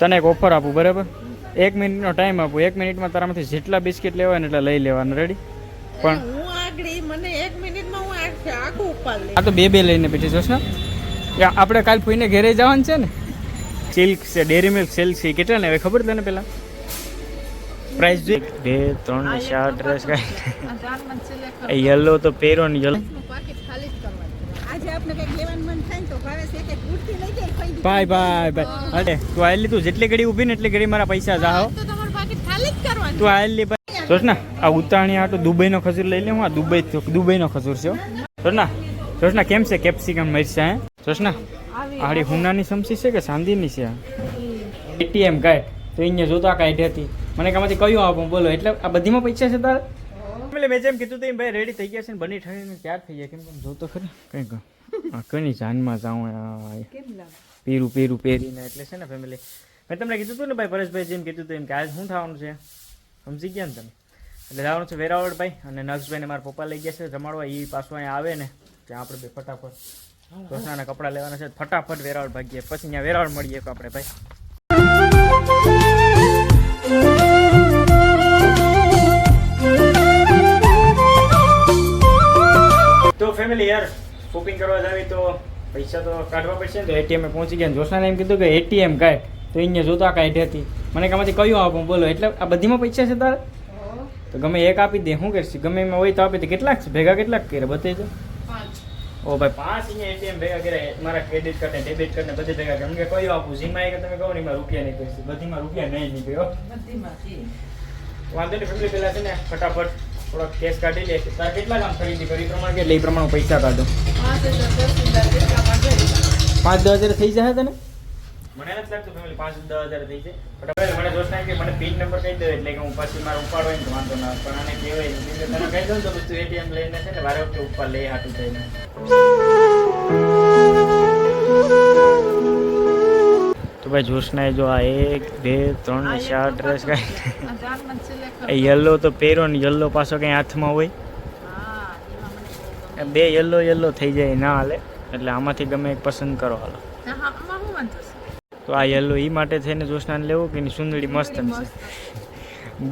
તને એક ઓફર આપું બરાબર? એક મિનિટનો ટાઈમ આપું. એક મિનિટમાં તારામાંથી જેટલા બિસ્કિટ લેવાય ને એટલા લઈ લેવાના. રેડી પણ મને એક મિનિટમાં હું આખું ઉપાડ આ તો બે બે લઈને બેઠી જોશ ને. આપણે કાલ ફૂઈને ઘરે જવાનું છે ને. સિલ્ક છે ડેરી મિલ્ક સિલ્ક છે એ કેટલા ને હવે ખબર તને પેલા? પ્રાઇસ જોઈ. બે ત્રણ ચાર ડ્રેસ કાંઈ. યલો તો પહેરો ને યલો ભાઈ ભાઈ આજે આપણે કંઈક લેવાનું મન થાય તો ભાવે છે કે કુર્તી લઈ જાય કોઈ બાય બાય બાય. અરે તું આયેલી તું જેટલી ઘડી ઊભી ને એટલી ઘડી મારા પૈસા જાહો. તો તમારું પાકીટ ખાલી જ કરવાનું. તું આયેલી ભાઈ જોશ ને આ ઉતાણી આટો દુબઈનો ખજૂર લઈ લે હું આ દુબઈ દુબઈનો ખજૂર છે જોશના જોશના કેમ છે? કેપ્સિકમ મરચા હે? જોશના આડી હુનાની સમસી છે કે ચાંદીની છે? એટીએમ કાર્ડ તો અહીંયા જોતા કાઢી હતી મને કામાંથી કયું આપું? બોલો એટલે આ બધીમાં પૈસા છે તારે? એટલે મેં જેમ કીધું તેમ ભાઈ રેડી થઈ ગયા છે ને બની ઠરીને ત્યાર થઈ ગયા. કેમ કેમ જોતો ખરી. કંઈક આ કની જાનમાં જાઉં પીરું પીરું પહેરીને એટલે છે ને ફેમિલી મેં તમને કીધું હતું ને ભાઈ પરેશભાઈ જેમ કીધું હતું એમ કે આજ શું થવાનું છે? સમજી ગયા ને તમે? એટલે જવાનું છે વેરાવળ ભાઈ અને નક્ષભાઈને મારા પપ્પા લઈ ગયા છે જમાડવા. એ પાછું અહીંયા આવે ને ત્યાં આપણે બે ફટાફટ ઘોસણાના કપડાં લેવાના છે. ફટાફટ વેરાવળ ભાગીએ. પછી અહીંયા વેરાવળ મળીએ આપણે ભાઈ. ફેમિલી યાર શોપિંગ કરવા જાવી તો પૈસા તો કાઢવા પડશે ને. તો એટીએમ પહોંચી ગયા જોશાને એમ કીધું કે એટીએમ કાર્ડ તો અહીંયા જોતા કાઢી હતી મને કામાંથી કયું આપું? બોલો એટલે આ બધીમાં પૈસા છે તારે? તો ગમે એક આપી દે શું કરશે? ગમે એમાં હોય તો આપી દે. કેટલાક છે? ભેગા કેટલાક કરે બતાવી દો. ઓ ભાઈ પાંચ અહીંયા એટીએમ ભેગા કર્યા. મારા ક્રેડિટ કાર્ડ ને ડેબિટ કાર્ડ ને બધે ભેગા કર્યા. કે કયું આપું? જીમાં કે તમે કહો ને એમાં રૂપિયા નહીં કરશે બધીમાં રૂપિયા નહીં નીકળ્યો વાંધો નહીં ફેમિલી પેલા છે ને ફટાફટ. થોડાક કેશ કાઢી લે તારે કેટલા કામ ખરીદી કરી એ પ્રમાણે કે એ પ્રમાણે પૈસા કાઢો. પાંચ દસ હજાર થઈ જાય તને? મને નથી લાગતું ફેમિલી પાંચ દસ હજાર થઈ જાય. પણ હવે મને દોસ્ત કે મને પિન નંબર કહી દો એટલે કે હું પાછી મારો ઉપાડો હોય ને તો વાંધો ના પણ આને કહેવાય તને કહી દઉં તો તું એટીએમ લઈને છે ને વારે વખતે ઉપર લઈ હાટું થઈને. તો ભાઈ જોશનાએ જો આ એક બે ત્રણ ને ચાર ડ્રેસ કાંઈ યલો તો પહેરો ને યલો પાછો કંઈ હાથમાં હોય. બે યલો યલો થઈ જાય ના હાલે. એટલે આમાંથી ગમે એક પસંદ કરો હાલો. તો આ યલો એ માટે થઈને જોશનાને લેવું કે સુંદરી મસ્ત છે?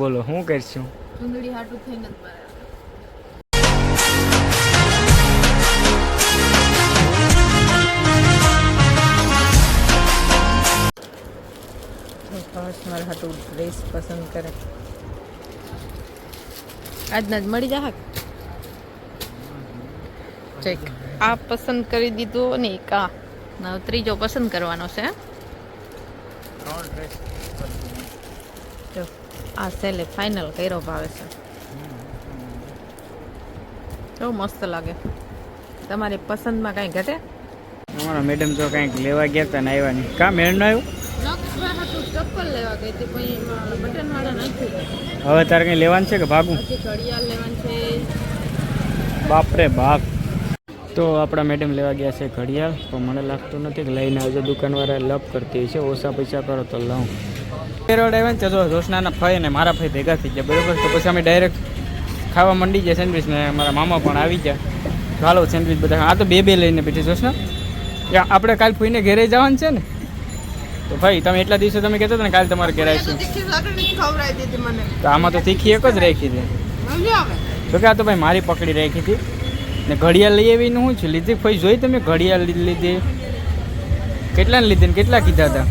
બોલો શું કરશું? ચુંદડી હાટું થઈને જ હતું ડ્રેસ પસંદ કરે. આજના જ મળી જા ચેક. આ પસંદ કરી દીધું ને કા ના ત્રીજો પસંદ કરવાનો છે આ સેલે ફાઇનલ કર્યો ભાવે છે. બહુ મસ્ત લાગે. તમારી પસંદમાં કાંઈ ઘટે? અમારા મેડમ જો કાંઈક લેવા ગયા હતા ને આવ્યા નહીં. કા મેળ ન આવ્યું? ચપ્પલ લેવા ગઈ હતી પછી બટન વાળા નથી. હવે તારે કંઈ લેવાનું છે કે ભાગું ઘડિયાળ લેવાનું છે. બાપરે બાપ. તો આપણા મેડમ લેવા ગયા છે ઘડિયાળ પણ મને લાગતું નથી કે લઈને આવજો દુકાનવાળા લપ કરતી હોય છે ઓછા પૈસા કરો તો લઉં. પેરોડ આવ્યા ને તો જોશનાના ફાઈ ને મારા ફાઈ ભેગા થઈ ગયા બરાબર? તો પછી અમે ડાયરેક્ટ ખાવા મંડી ગયા સેન્ડવિચ ને મારા મામા પણ આવી ગયા. ચાલો સેન્ડવિચ બધા આ તો બે બે લઈને બેઠી જોશના. આપણે કાલ ફૂઈને ઘરે જવાનું છે ને? તો ભાઈ તમે એટલા દિવસે તમે કહેતા હતા ને કાલે તમારે ઘેર મને. તો આમાં તો તીખી એક જ રાખી હતી તો કે આ તો ભાઈ મારી પકડી રાખી હતી. ને ઘડિયાળ લઈ આવીને શું છે લીધી ભાઈ જોઈ તમે ઘડિયાળ લીધી લીધી. કેટલાને લીધી ને કેટલા કીધા હતા?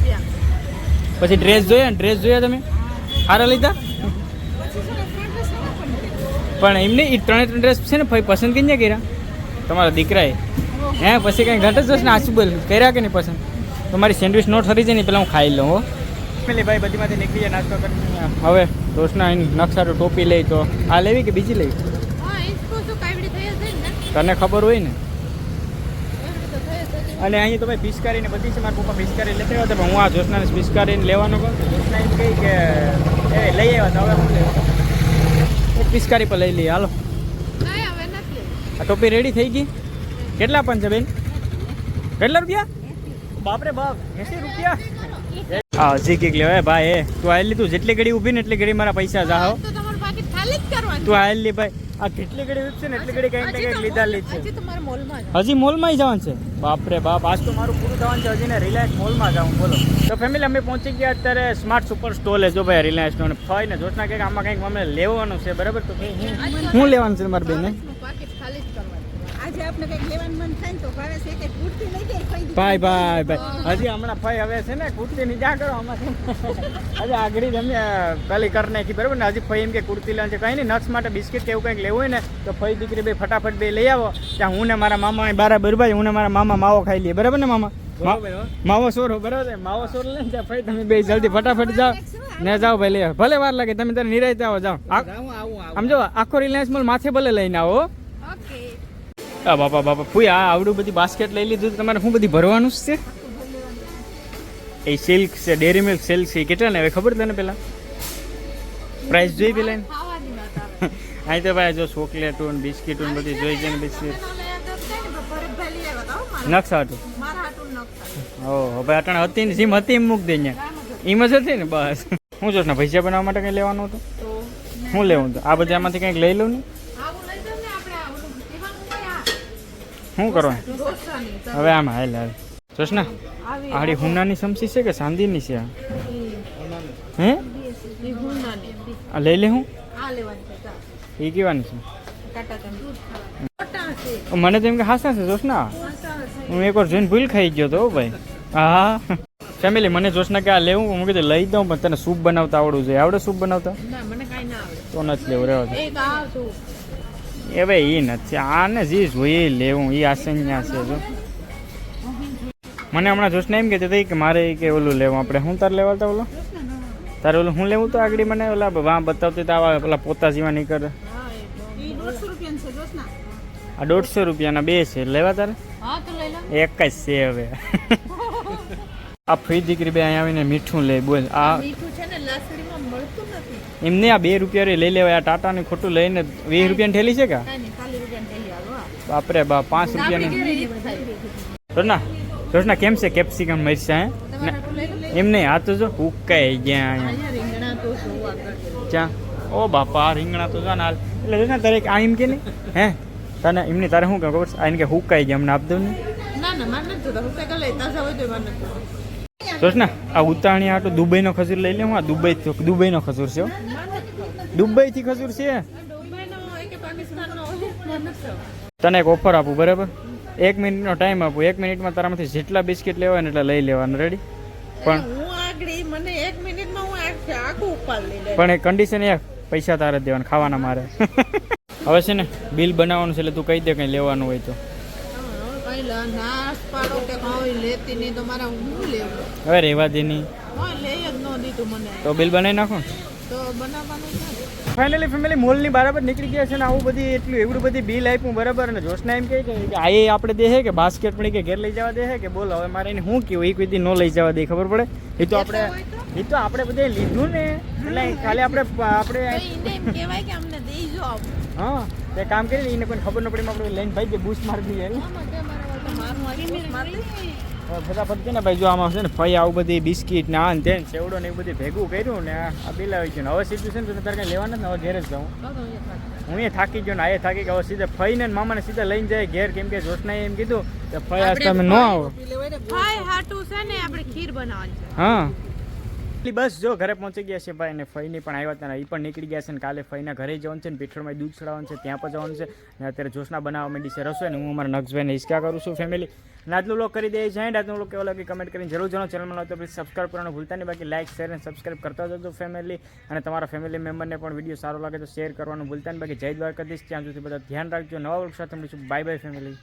પછી ડ્રેસ જોયા ને ડ્રેસ જોયા તમે? સારા લીધા? પણ એમને એ ત્રણે ત્રણ ડ્રેસ છે ને ભાઈ પસંદ કરીને કર્યા? તમારા દીકરાએ. હે પછી કંઈ ઘટ જ જશે ને આસુબલ કર્યા કે નહીં પસંદ? તો મારી સેન્ડવિચ નોટ ઠરી જાય ને પહેલાં હું ખાઈ લઉં હો. પેલી ભાઈ બધીમાંથી નીકળી જાય નાસ્તો કરીને હવે રોશના નકશા નકશારો ટોપી લઈ તો. આ લેવી કે બીજી લેવી? તને ખબર હોય ને? અને અહીં તો ભાઈ પિચકારી ને બધી છે મારા પપ્પા પિચકારી લેતા આવ્યા હતા પણ હું આ જોશનાને પિસ્કારીને લેવાનો કહું જોશના એમ કહી કે એ લઈ આવ્યા હતા હવે હું લેવું? એક પિચકારી પર લઈ લઈએ હાલો. આ ટોપી રેડી થઈ ગઈ? કેટલા પણ છે બેન? કેટલા રૂપિયા? બાપરે બાપ એસી રૂપિયા? હા લેવાય ભાઈ એ તું આવેલી લીધું જેટલી ઘડી ઊભી ને એટલી ઘડી મારા પૈસા જાહો. તો હાલ લે ભાઈ આ કેટલી ઘડી ને એટલી ઘડી કંઈક ને લીધા લીધ છે. હજી મોલમાં જવાનું છે? બાપરે બાપ આજ તો મારું પૂરું થવાનું છે હજી ને રિલાયન્સ મોલમાં જવું બોલો. તો ફેમિલી અમે પહોંચી ગયા અત્યારે સ્માર્ટ સુપર સ્ટોલે જો ભાઈ રિલાયન્સનો અને ફાઈ ને જોશના કે આમાં કંઈક અમે લેવાનું છે બરાબર? તો શું લેવાનું છે મારી બેને? આજે આપણે કંઈક લેવાનું મન થાય તો ભાવે છે કે ખરીદી ભાઈ ભાઈ ભાઈ. હજી હમણાં ભાઈ હવે છે ને કુર્તી ની જા કરો આમાં હજી આગળ અમે પેલી કરી નાખી બરાબર ને? હજી ફઈ એમ કે કુર્તી લેવાનું છે. કંઈ નહીં નક્ષ માટે બિસ્કિટ કે એવું કંઈક લેવું હોય ને તો ફઈ દીકરી બે ફટાફટ બે લઈ આવો. ત્યાં હું ને મારા મામા બરાબર ભાઈ હું ને મારા મામા માવો ખાઈ લઈએ. બરાબર ને મામા? માવો સોરો બરાબર? માવો સોર લઈને ત્યાં ફઈ તમે બે જલ્દી ફટાફટ જાઓ. ને જાઓ ભાઈ લઈ ભલે વાર લાગે તમે ત્યારે નિરાય આવો જાઓ. આમ જો આખો રિલાયન્સ મોલ માથે ભલે લઈને આવો આ બાપા બાપા. ફૂઈ આ આવડું બધી બાસ્કેટ લઈ લીધું તમારે શું બધી ભરવાનું છે? એ સિલ્ક છે ડેરી મિલ્ક સિલ્ક છે કેટલા ને હવે ખબર તને પેલા? પ્રાઇસ જોઈ પેલા અહીં તો ભાઈ જો ચોકલેટો ને બિસ્કીટો ને બધી જોઈ છે ને બિસ્કીટ નકશા હતું? ઓ હવે અટાણે હતી ને જીમ હતી એમ મૂકી દે અહીંયા. એમ જ હતી ને બસ. હું જોશ ને પૈસા બનાવવા માટે કંઈ લેવાનું હતું? તો શું લેવું હતું આ બધામાંથી કંઈક લઈ લઉં ને આવું લઈ જાવ ને આપણે આવું દીવાનું કઈ આ શું કરો? હવે આમ હાલ હાલ. જોશ ને આડી હુનાની સમસી છે કે ચાંદીની છે? હે? આ લઈ લે હું. એ કેવાની છે? મને તો એમ કે હાસા છે જોશના. હું એકવાર જોઈને ભૂલ ખાઈ ગયો તો ભાઈ. હા ફેમિલી મને જોશના કે આ લેવું હું કીધું લઈ દઉં પણ તને સૂપ બનાવતા આવડવું જોઈએ. આવડે સૂપ બનાવતા? તો નથી લેવું રહેવા એ ભાઈ એ નથી. આને જે જોઈએ લેવું. એ આસન્યા છે જો. મને હમણાં જોશને એમ કહેતી હતી કે મારે કે ઓલું લેવું. આપણે શું તાર લેવા તા ઓલો? તારે ઓલું હું લેવું તો આગળ મને? ઓલા વાં બતાવતી તો આવા પેલા પોતા જેવા નહીં કરે ઈ દોઢસો રૂપિયાની છે જોશ ના આ દોઢસો રૂપિયાના બે છે. લેવા તારે? હા એક જ છે હવે. આ ફ્રી દીકરી બે અહીંયા આવીને મીઠું લે બોલ. આ મીઠું છે ને લસણીમાં મળતું નથી એમને આ બે રૂપિયા લઈ લેવાય આ ટાટાની ખોટું લઈને વીસ રૂપિયાની થેલી છે કે? બાપરે બા પાંચ રૂપિયાની. રોશના રોશના કેમ છે કેપ્સિકમ મરચા હે? એમ નહીં આ તો જો હુકાઈ ગયા અહીંયા. ક્યાં ઓ બાપા રીંગણા તો જાન હાલ. એટલે રોશના તારે આ એમ કે નહીં? હે? તને એમની તારે શું ખબર? આ એમ કે હુકાઈ ગયા અમને આપ દઉં ને ના ના આ ઉતાણી આટો દુબઈનો ખજૂર લઈ લે હું આ દુબઈ દુબઈનો ખજૂર છે હો. દુબઈથી ખજૂર છે. તને એક ઓફર આપું બરાબર એક મિનિટનો ટાઈમ આપું એક મિનિટમાં તારામાંથી જેટલા બિસ્કિટ લેવા ને એટલા લઈ લેવાના રેડી પણ એક. પણ એ કન્ડિશન એ પૈસા તારે જ દેવાના ખાવાના મારે હવે છે ને બિલ બનાવવાનું છે એટલે તું કહી દે કંઈ લેવાનું હોય તો હવે રેવા દે નહીં તો બિલ બનાવી નાખો ને. ફાઇનલી ફેમિલી મોલની બરાબર નીકળી ગયા છે ને આવું બધી એટલું એવડું બધી બિલ આપ્યું બરાબર? અને જોશના એમ કહે કે આ એ આપણે દે કે બાસ્કેટ પણ કે ઘેર લઈ જવા દે કે બોલો હવે મારે એને શું કહેવું? એક વિધિ ન લઈ જવા દે ખબર પડે? એ તો આપણે એ તો આપણે બધે લીધું ને. એટલે ખાલી આપણે આપણે. હા તે કામ કરીને એને કોઈ ખબર ન પડી આપણે લઈને ભાઈ કે બૂસ્ટ મારી દઈએ ફટાફટ કે ને ભાઈ જો આમાં છે ને ફઈ આવું બધી બિસ્કિટ ને આન તેન સેવડો ને એવું બધું ભેગું કર્યું ને આ બિલ આવી ગયું ને. હવે સીધું છે ને તો તારે કંઈ લેવાના ને? હવે ઘેર જ જાઉં. હું એ થાકી ગયો ને આ એ થાકી ગયો. હવે સીધા ફઈ ને મામાને સીધા લઈને જાય ઘેર કેમ કે જોશના એમ કીધું કે ફઈ આજ તમે ન આવો. ફઈ હાટું છે ને આપણે ખીર બનાવવાની છે. હા. એટલી બસ જો ઘરે પહોંચી ગયા છે ભાઈ, અને ફઈની પણ આવ્યા હતા એ પણ નીકળી ગયા છે ને કાલે ફઈના ઘરે જવાનું છે ને પીઠળમાં દૂધ ચડાવવાનું છે, ત્યાં પણ જવાનું છે. ને અત્યારે જોશના બનાવવા માંડી છે રસોઈ ને હું અમારા નક્ષભાઈને હિસ્કા કરું છું ફેમિલી અને આજનો લોક કરી દઈએ છીએ આજનો બ્લોગ કેવો લાગે કમેન્ટ કરીને જરૂર જણાવો ચેનલમાં તો પ્લીઝ સબસ્ક્રાઈબ કરવાનું ભૂલતા નહીં. બાકી લાઇક શેર અને સબસ્ક્રાઈબ કરતા જજો ફેમિલી અને તમારા ફેમિલી મેમ્બરને પણ વીડિયો સારો લાગે તો શેર કરવાનું ભૂલતા નહીં. બાકી જય દ્વારકાધીશ. ત્યાં સુધી બધા ધ્યાન રાખજો. નવા બ્લોગ સાથે મળીશું. Bye bye family